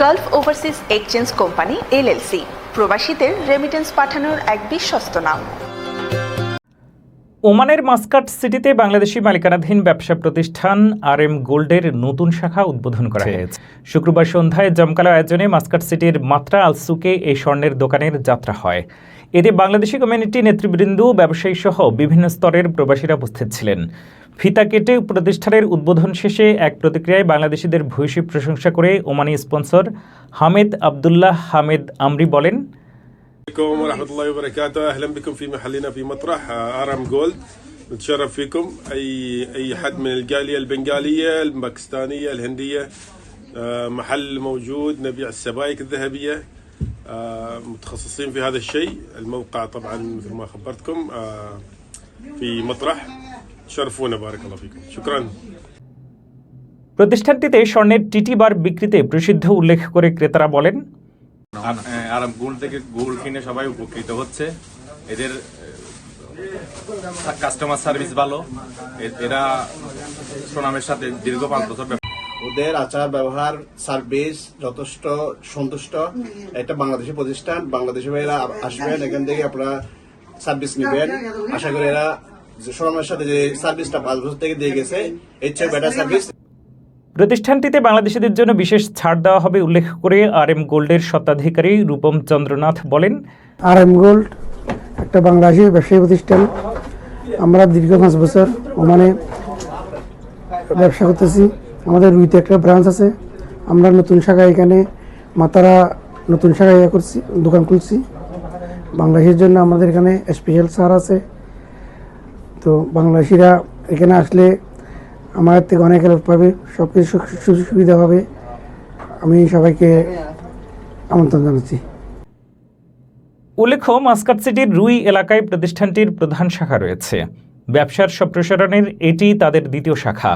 Gulf overseas exchange company LLC প্রবাসীদের remittance পাঠানোর এক বিশ্বস্ত নাম। ওমানের মাস্কাট সিটিতে বাংলাদেশি মালিকানাধীন ব্যবসা প্রতিষ্ঠান আর এম গোল্ডের নতুন শাখা উদ্বোধন করা হয়েছে। শুক্রবার সন্ধ্যায় জমকালো আয়োজনে মাস্কাট সিটির মাত্রা আলসুকে এই স্বর্ণের দোকানের যাত্রা হয়। এতে বাংলাদেশি কমিউনিটি নেতৃবৃন্দ ব্যবসায়ী সহ বিভিন্ন স্তরের প্রবাসীরা উপস্থিত ছিলেন ফিতা কেটে প্রতিষ্ঠানের উদ্বোধন শেষে এক প্রতিক্রিয়ায় বাংলাদেশিদের ভূয়সী প্রশংসা করে Omani sponsor Hamed Abdullah Hamed Amri বলেন عليكم ورحمة الله وبركاته أهلا بكم في محلنا في مطرح آرام جولد نتشرف فيكم أي أي حد من الجالية البنغالية الباكستانية الهندية آه، محل موجود نبيع السبائك الذهبية آه، متخصصين في هذا الشيء. الموقع طبعا مثل ما خبرتكم في مطرح. شرفونا بارك الله فيكم. شكرا. প্রতিষ্ঠানটিতে স্বর্ণের টিটি বার বিক্রিতে প্রসিদ্ধ উল্লেখ করে ক্রেতারা বলেন আরাম গোল থেকে গোল কিনে সবাই উপকৃত হচ্ছে। এদের কাস্টমার সার্ভিস ভালো। এরা সুনামের সাথে দীর্ঘ পাঁচ বছর ওদের আচার ব্যবহার সার্ভিস যথেষ্ট সন্তুষ্ট। একটা বাংলাদেশি প্রতিষ্ঠান। বাংলাদেশি ভাইয়েরা আসবেন এখান থেকে আপনারা সার্ভিস নেবেন। আশা করি এরা যে শোরুমের সাথে যে সার্ভিসটা পাঁচ বছর থেকে দিয়ে গেছে এর চেয়ে বেটার সার্ভিস প্রতিষ্ঠানটিতে বাংলাদেশিদের জন্য বিশেষ ছাড় দেওয়া হবে উল্লেখ করে আর এম গোল্ডের স্বত্বাধিকারী রূপম চন্দ্রনাথ বলেন। আর এম গোল্ড একটা বাংলাদেশি ব্যবসায়ী প্রতিষ্ঠান। আমরা দীর্ঘ পাঁচ বছর ওমানে ব্যবসা করতেছি। আমাদের রুইতে একটা ব্রাঞ্চ আছে। আমরা নতুন শাখা এখানে মাতারা নতুন শাখা ইয়ে করছি, দোকান খুলছি। বাংলাদেশের জন্য আমাদের এখানে স্পেশাল সার আছে। তো বাংলাদেশিরা এখানে আসলে আমাদের থেকে অনেক হেল্প পাবে সব কিছু সুযোগ সুবিধা হবে। আমি সবাইকে আমন্ত্রণ জানাচ্ছি। উল্লেখ্য, মাস্কাট সিটির রুই এলাকায় প্রতিষ্ঠানটির প্রধান শাখা রয়েছে। ব্যবসার সম্প্রসারণের এটি তাদের দ্বিতীয় শাখা।